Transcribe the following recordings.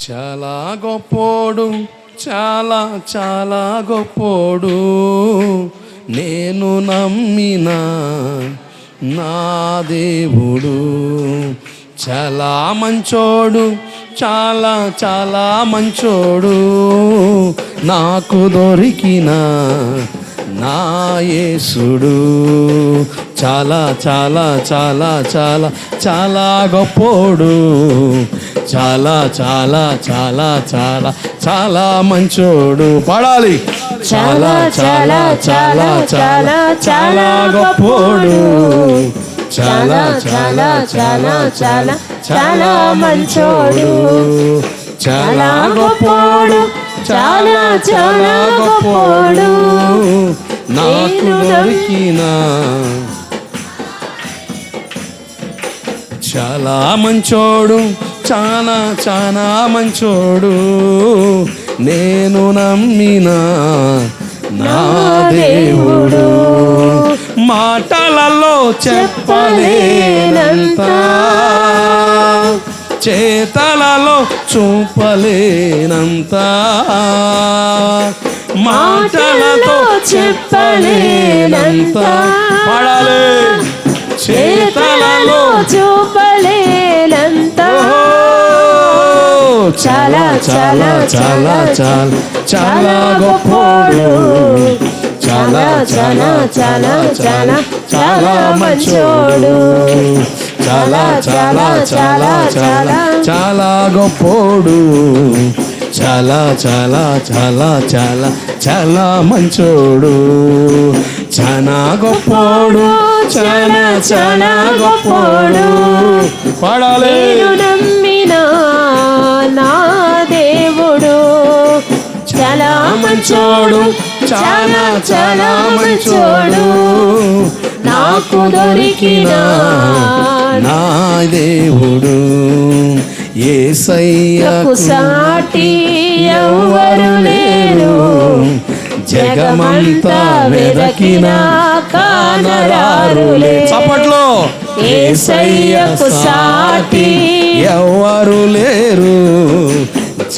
చాలా గొప్పోడు చాలా చాలా గొప్పోడు. నేను నమ్మిన నా దేవుడు చాలా మంచోడు చాలా చాలా మంచోడు. నాకు దొరికిన నా యేసుడు చాలా చాలా చాలా చాలా చాలా గొప్పోడు. చాలా చాలా చాలా చాలా చాలా మంచోడు. పాడాలి. చాలా చాలా చాలా చాలా చాలా గొప్పోడు. చాలా చాలా చాలా చాలా చాలా మంచోడు. చాలా గొప్పోడు. చాలా చాలా గొప్పోడు. నాకు దొరికిన. చాలా మంచోడు. చాలా చాలా మంచోడు. నేను నమ్మిన నా దేవుడు. మాటలలో చెప్పలేనంత చేతలలో చూపలేనంత. మాటలతో చెప్పలేనంత. పాడాలి. చేతలలో చూపలేనంత చాలా చాలా చాలా చాలా చాలా గొప్పోడు చాలా చాలా చాలా చాలా చాలా మంచోడు చాలా చాలా చాలా చాలా చాలా గొప్పోడు చాలా చాలా చాలా చాలా చాలా మంచోడు చాలా గొప్పోడు చాలా చాలా గొప్పోడు పాడాలి. నమ్మిన నా దేవుడు. చాలా మంచోడు చాలా చాలా మంచోడు నాకు దొరికిన నా దేవుడు. ఏసయ్యకు సాటి ఎవ్వరు లేరు. జగమంతా వెదకిన కానరారులే. ఏసయ్యకు సాటి. ఎవ్వరు లేరు?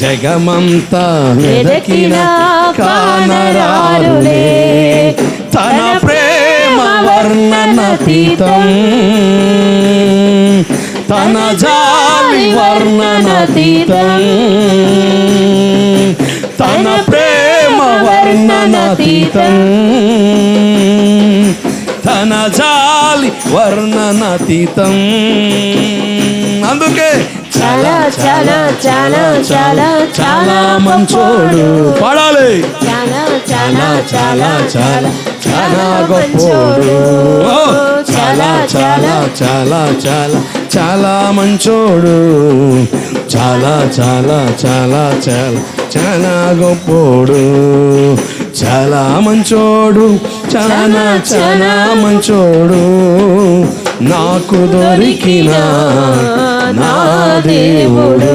జగమంతా వెదకిన కానరారులే. తన ప్రేమ వర్ణనతీతం తన జాలి వర్ణనతీతం తన ప్రేమ వర్ణనతీతం తన జాలి వర్ణనతీతం అందుకే చాలా చాలా చాలా చాలా చాలా మంచోడు పాడాలి చాలా చాలా చాలా చాలా చాలా గొప్పోడు చాలా చాలా చాలా చాలా చాలా మంచోడు చాలా చాలా చాలా చాలా చాలా గొప్పోడు చాలా మంచోడు చాలా చాలా మంచోడు. నాకు దొరికిన నా దేవుడు.